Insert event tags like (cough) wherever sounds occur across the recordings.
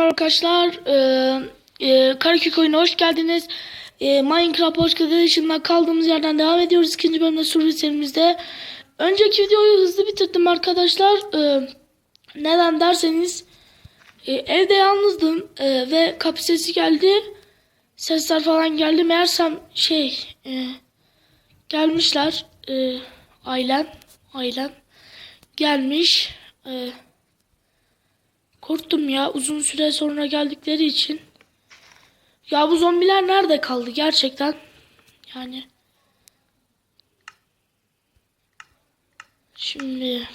merhaba arkadaşlar. Ee, e, Karakök oyuna hoş geldiniz. Ee, Minecraft Pocket Edition'da kaldığımız yerden devam ediyoruz. İkinci bölümde sürü serimizde. Önceki videoyu hızlı bitirdim arkadaşlar. Ee, neden derseniz e, evde yalnızdım e, ve kapı sesi geldi. Sesler falan geldi. Meğersem şey e, gelmişler. E, ailem ailem gelmiş. E, Korktum ya uzun süre sonra geldikleri için. Ya bu zombiler nerede kaldı gerçekten? Yani. Şimdi.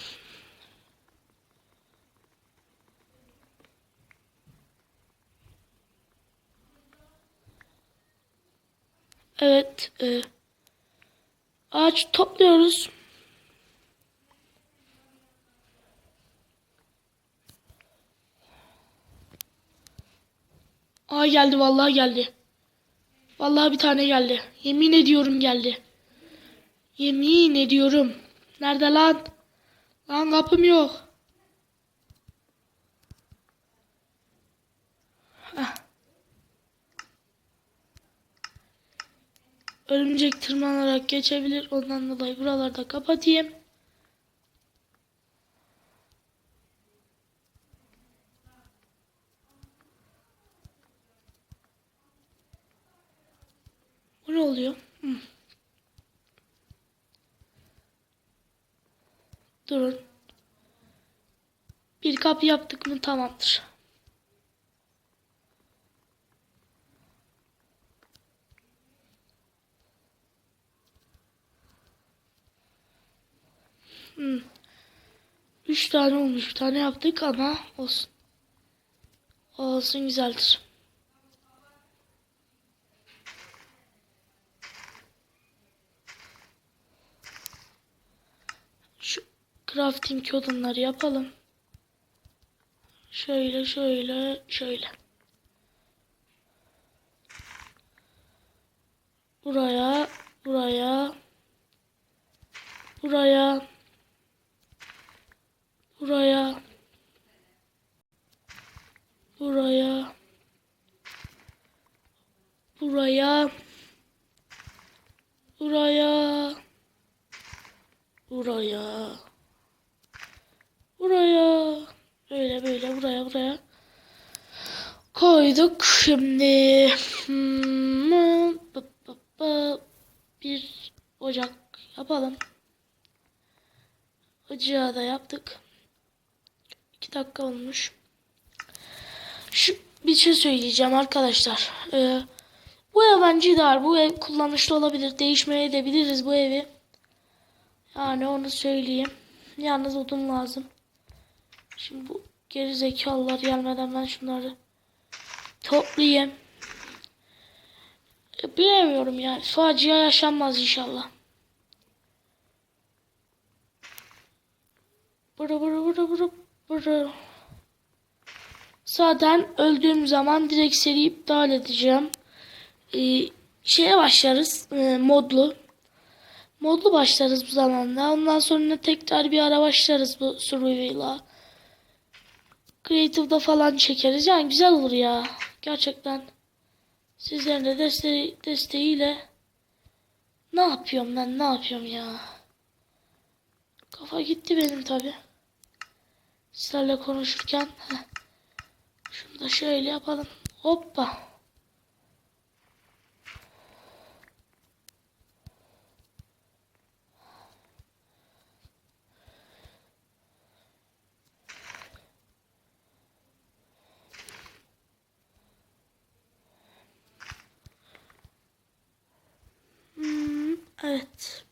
Evet. E, ağaç topluyoruz. Aa geldi vallahi geldi. Vallahi bir tane geldi. Yemin ediyorum geldi. Yemin ediyorum. Nerede lan? Lan kapım yok. Heh. Örümcek tırmanarak geçebilir. Ondan dolayı buralarda kapatayım. Oluyor? Durun. Bir kapı yaptık mı tamamdır. Üç tane olmuş. Bir tane yaptık ama olsun. Olsun güzeldir. Şu crafting odunları yapalım. Şöyle şöyle şöyle. Buraya buraya buraya buraya buraya buraya buraya buraya buraya böyle böyle buraya buraya. Koyduk şimdi. Hmm, bir ocak yapalım. Ocağı da yaptık. İki dakika olmuş. Şu bir şey söyleyeceğim arkadaşlar. Ee, bu ev bence ideal. Bu ev kullanışlı olabilir değişmeye edebiliriz bu evi. Yani onu söyleyeyim. Yalnız odun lazım. Şimdi bu geri zekalılar gelmeden ben şunları toplayayım. E, bilemiyorum yani. Facia yaşanmaz inşallah. Bırı bırı bırı bırı bırı. Zaten öldüğüm zaman direkt seri iptal edeceğim. Ee, şeye başlarız. e, modlu. Modlu başlarız bu zamanda. Ondan sonra tekrar bir ara başlarız bu Survival'a. Creative'da falan çekeriz. Yani güzel olur ya. Gerçekten. Sizlerin de desteği, desteğiyle ne yapıyorum ben ne yapıyorum ya. Kafa gitti benim tabi. Sizlerle konuşurken. Heh. Şunu da şöyle yapalım. Hoppa. Hmm, evet.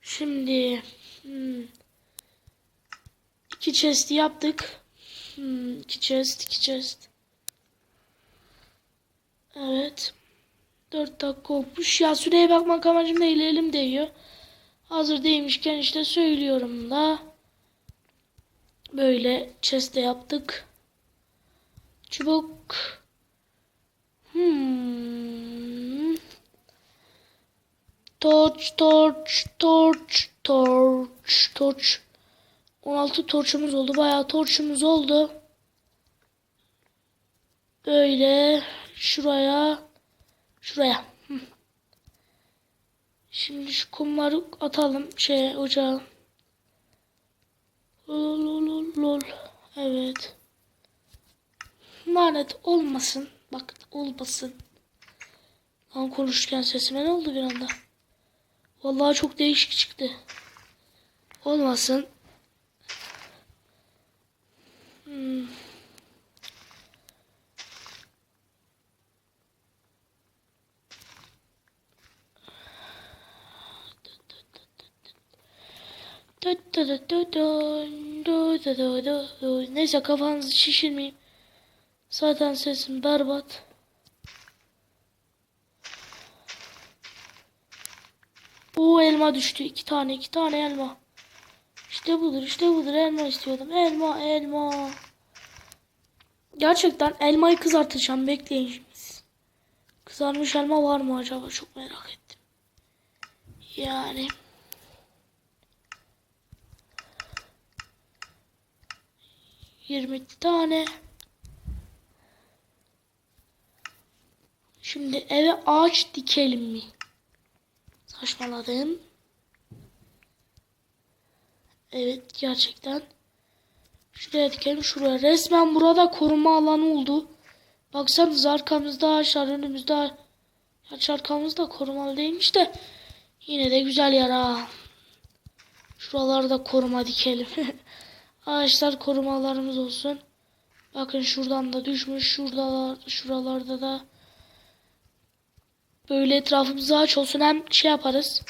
Şimdi hmm, iki chest yaptık. Hmm, iki chest, iki chest. Evet. Dört dakika olmuş. Ya süreye bakmak amacım değil elim değiyor. Hazır değilmişken işte söylüyorum da. Böyle chest de yaptık. Çubuk. Hmm. Torch, torch, torch, torch, torch. 16 torçumuz oldu. Bayağı torçumuz oldu. Böyle şuraya şuraya. Şimdi şu kumları atalım şey ocağa. Lol lol lol. Evet. Lanet olmasın. Bak olmasın. Lan konuşurken sesime ne oldu bir anda? Vallahi çok değişik çıktı. Olmasın. Hmm. Neyse kafanızı şişirmeyeyim. Zaten sesim berbat. O elma düştü. iki tane iki tane elma. İşte budur işte budur elma istiyordum. Elma elma. Gerçekten elmayı kızartacağım. Bekleyin şimdi. Kızarmış elma var mı acaba? Çok merak ettim. Yani. Yirmi tane. Şimdi eve ağaç dikelim mi? Saçmaladım. Evet gerçekten. Şuraya dikelim şuraya. Resmen burada koruma alanı oldu. Baksanıza arkamızda ağaçlar önümüzde ağaç. Arkamızda korumalı değilmiş de. Yine de güzel yer ha. Şuralarda koruma dikelim. (laughs) Ağaçlar korumalarımız olsun. Bakın şuradan da düşmüş. Şurada, şuralarda da. Böyle etrafımız ağaç olsun. Hem şey yaparız.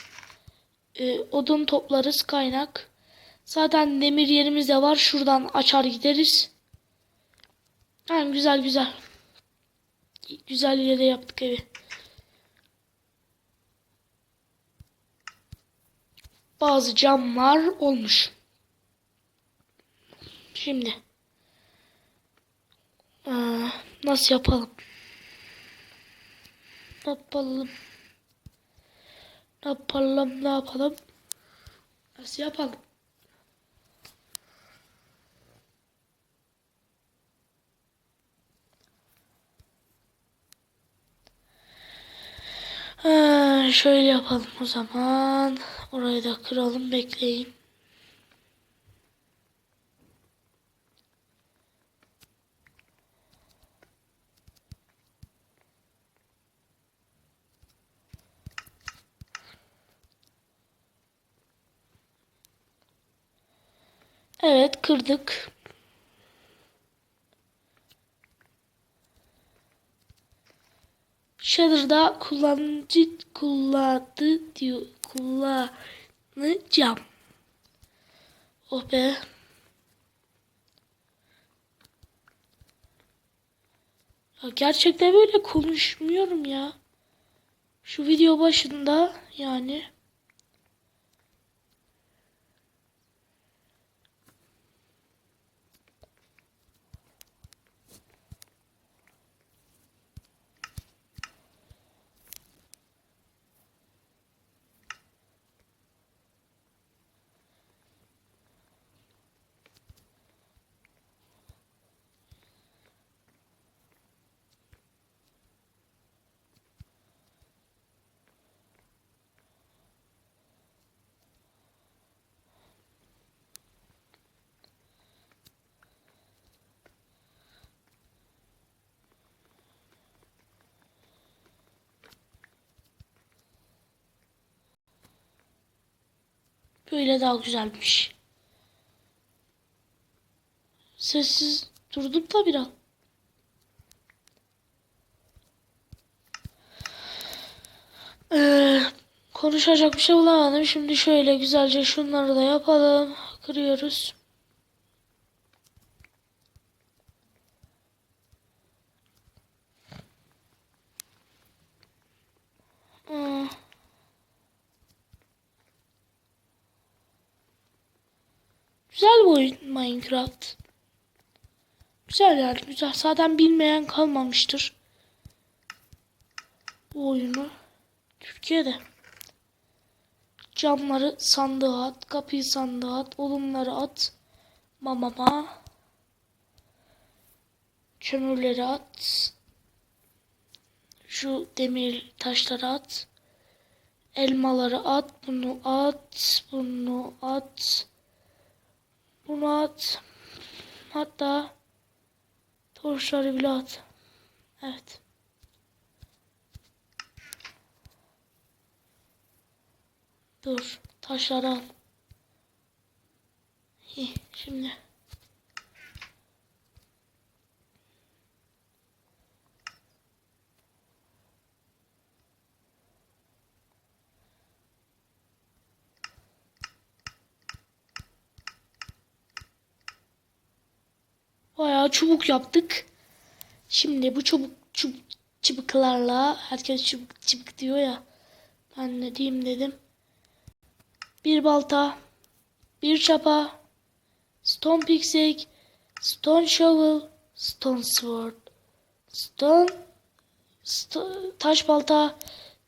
e, odun toplarız kaynak. Zaten demir yerimiz de var. Şuradan açar gideriz. Yani güzel güzel. Güzel yere yaptık evi. Bazı camlar olmuş. Şimdi. Aa, nasıl yapalım? Ne yapalım? Ne yapalım? Ne yapalım? Nasıl yapalım? Ha, şöyle yapalım o zaman. Orayı da kıralım bekleyin. Evet kırdık. Shadow'da kullanıcı kullandı diyor. Kullanacağım. Oh be. Ya gerçekten böyle konuşmuyorum ya. Şu video başında yani. Böyle daha güzelmiş. Sessiz durdum da biraz. Ee, konuşacak bir şey bulamadım. Şimdi şöyle güzelce şunları da yapalım. Kırıyoruz. Hmm. Güzel bir oyun Minecraft. Güzel yani güzel. Zaten bilmeyen kalmamıştır. Bu oyunu. Türkiye'de. Camları sandığa at, kapıyı sandığa at, odunları at. Mamama. Kömürleri at. Şu demir taşları at. Elmaları at. Bunu at. Bunu at. Bunu at. Hatta torçları bile at. Evet. Dur. Taşları al. İyi, şimdi. Bayağı çubuk yaptık. Şimdi bu çubuk çubuk çubuklarla herkes çubuk çubuk diyor ya. Ben ne diyeyim dedim. Bir balta, bir çapa, stone pickaxe, stone shovel, stone sword, stone, sto- taş balta,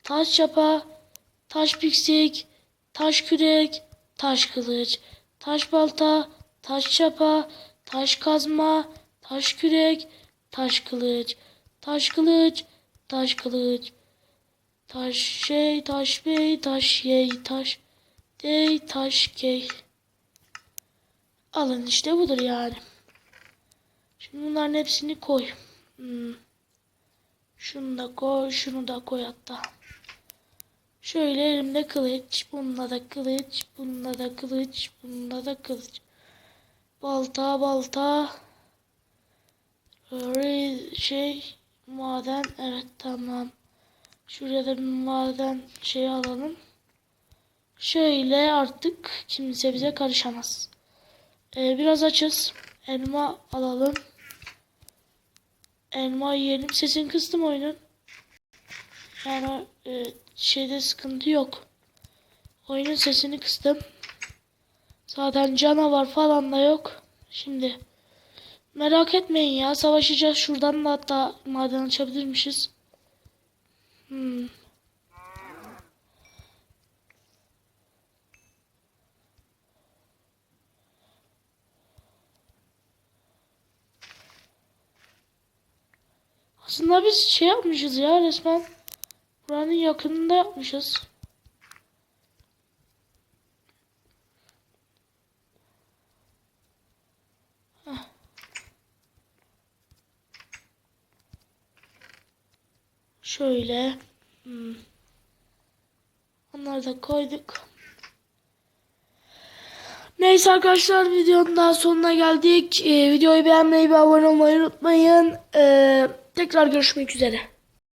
taş çapa, taş pickaxe, taş kürek, taş kılıç, taş balta, taş çapa, taş kazma, taş kürek, taş kılıç, taş kılıç, taş kılıç, taş şey, taş bey, taş yey, taş dey, taş key. Alın işte budur yani. Şimdi bunların hepsini koy. Hmm. Şunu da koy, şunu da koy hatta. Şöyle elimde kılıç, bununla da kılıç, bununla da kılıç, bununla da kılıç. Balta, balta. Şey, maden, evet tamam. Şuraya da bir maden şey alalım. Şöyle artık kimse bize karışamaz. Ee, biraz açız. Elma alalım. Elma yiyelim. Sesini kıstım oyunun. Yani e, şeyde sıkıntı yok. Oyunun sesini kıstım. Zaten canavar falan da yok. Şimdi merak etmeyin ya savaşacağız. Şuradan da hatta maden açabilirmişiz. Hmm. Aslında biz şey yapmışız ya resmen. Buranın yakınında yapmışız. Şöyle. Hmm. Onları da koyduk. Neyse arkadaşlar videonun daha sonuna geldik. Ee, videoyu beğenmeyi ve abone olmayı unutmayın. Ee, tekrar görüşmek üzere.